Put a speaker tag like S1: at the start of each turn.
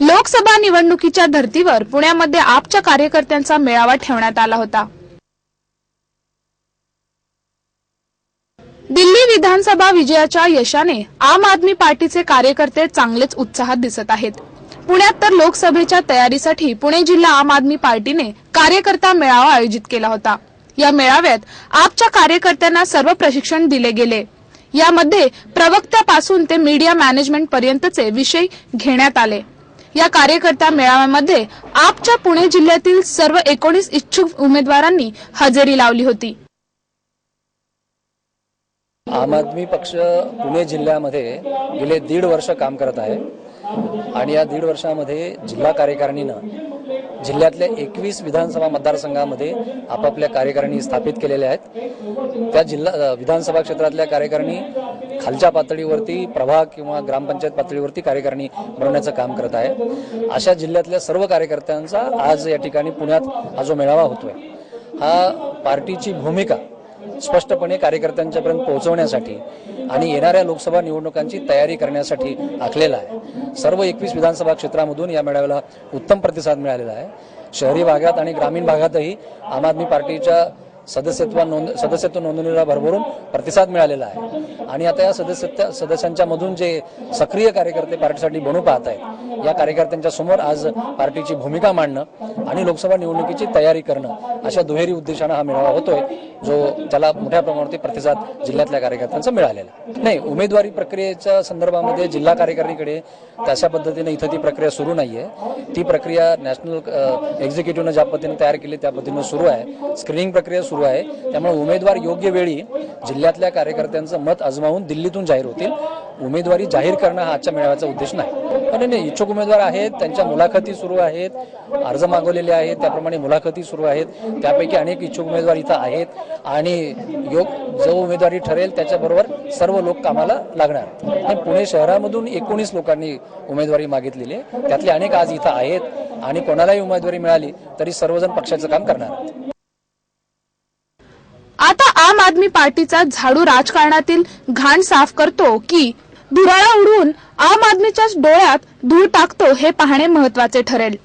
S1: लोकसभा निवडणुकीच्या धर्तीवर पुण्यामध्ये आपच्या कार्यकर्त्यांचा मेळावा ठेवण्यात आला होता. दिल्ली विधानसभा विजयाच्या यशाने आम आदमी पार्टीचे कार्यकर्ते चांगलेच उत्साहात दिसत आहेत. पुण्यात तर लोकसभेच्या तयारीसाठी पुणे जिल्हा आम आदमी पार्टीने कार्यकर्ता मेळावा आयोजित केला होता. या मेळाव्यात आपच्या कार्यकर्त्यांना सर्व प्रशिक्षण दिले गेले. यामध्ये प्रवक्त्यापासून ते मीडिया मॅनेजमेंट पर्यंतचे विषय घेण्यात आले. या कार्यकर्ता मेळाव्यामध्ये आपच्या पुणे जिल्ह्यातील सर्व एकोणीस इच्छुक उमेदवारांनी हजेरी लावली होती.
S2: आम आदमी पक्ष पुणे जिल्ह्यामध्ये गेले दीड वर्ष काम करत आहे. आणि या दीड वर्षामध्ये जिल्हा कार्यकारिणीनं जिल्ह्यातल्या एकवीस विधानसभा मतदारसंघामध्ये आपापल्या कार्यकारिणी स्थापित केलेल्या आहेत. त्या जिल्हा विधानसभा क्षेत्रातल्या कार्यकारिणी खालच्या पातळीवरती प्रभाग किंवा ग्रामपंचायत पातळीवरती कार्यकारिणी बनवण्याचं काम करत आहे. अशा जिल्ह्यातल्या सर्व कार्यकर्त्यांचा आज या ठिकाणी पुण्यात हा जो मेळावा होतोय हा पार्टीची भूमिका स्पष्टपणे कार्यकर्त्यांच्यापर्यंत पोहोचवण्यासाठी आणि येणाऱ्या लोकसभा निवडणुकांची तयारी करण्यासाठी आखलेला आहे. सर्व एकवीस विधानसभा क्षेत्रामधून या मेळाव्याला उत्तम प्रतिसाद मिळालेला आहे. शहरी भागात आणि ग्रामीण भागातही आम आदमी पार्टीच्या सदस्यत्व नोंद सदस्यत्व नोंदणीला भरभरून प्रतिसाद मिळालेला आहे. आणि आता या सदस्यत्व सदस्यांच्या मधून जे सक्रिय कार्यकर्ते पार्टीसाठी बनू पाहत आहेत या कार्यकर्त्यांच्या समोर आज पार्टीची भूमिका मांडणं आणि लोकसभा निवडणुकीची तयारी करणं अशा दुहेरी उद्देशानं हा मेळावा होतोय जो त्याला मोठ्या प्रमाणावरती प्रतिसाद जिल्ह्यातल्या कार्यकर्त्यांचा मिळालेला नाही उमेदवारी प्रक्रियेच्या संदर्भामध्ये जिल्हा कार्यकारिणीकडे तशा पद्धतीने इथं ती प्रक्रिया सुरू नाहीये. ती प्रक्रिया नॅशनल एक्झिक्युटिव्हनं ज्या पद्धतीने तयार केली त्या पद्धतीनं सुरू आहे. स्क्रीनिंग प्रक्रिया सुरू आहे. त्यामुळे उमेदवार योग्य वेळी जिल्ह्यातल्या कार्यकर्त्यांचं मत अजमावून दिल्लीतून जाहीर होतील. उमेदवारी जाहीर करणं हा आजच्या मेळाव्याचा उद्देश नाही. नाही नाही इच्छुक उमेदवार आहेत त्यांच्या मुलाखती सुरू आहेत अर्ज मागवलेले आहेत त्याप्रमाणे मुलाखती सुरू आहेत त्यापैकी अनेक इच्छुक उमेदवार इथं आहेत आणि योग जो उमेदवारी ठरेल त्याच्याबरोबर सर्व लोक कामाला लागणार. आणि पुणे शहरामधून एकोणीस लोकांनी उमेदवारी मागितलेली आहे. त्यातले अनेक आज इथं आहेत आणि कोणालाही उमेदवारी मिळाली तरी सर्वजण पक्षाचं काम करणार.
S1: आता आम आदमी पार्टीचा झाडू राजकारणातील घाण साफ करतो की धुराळा उडवून आम आदमीच्याच डोळ्यात धूळ टाकतो हे पाहणे महत्त्वाचे ठरेल.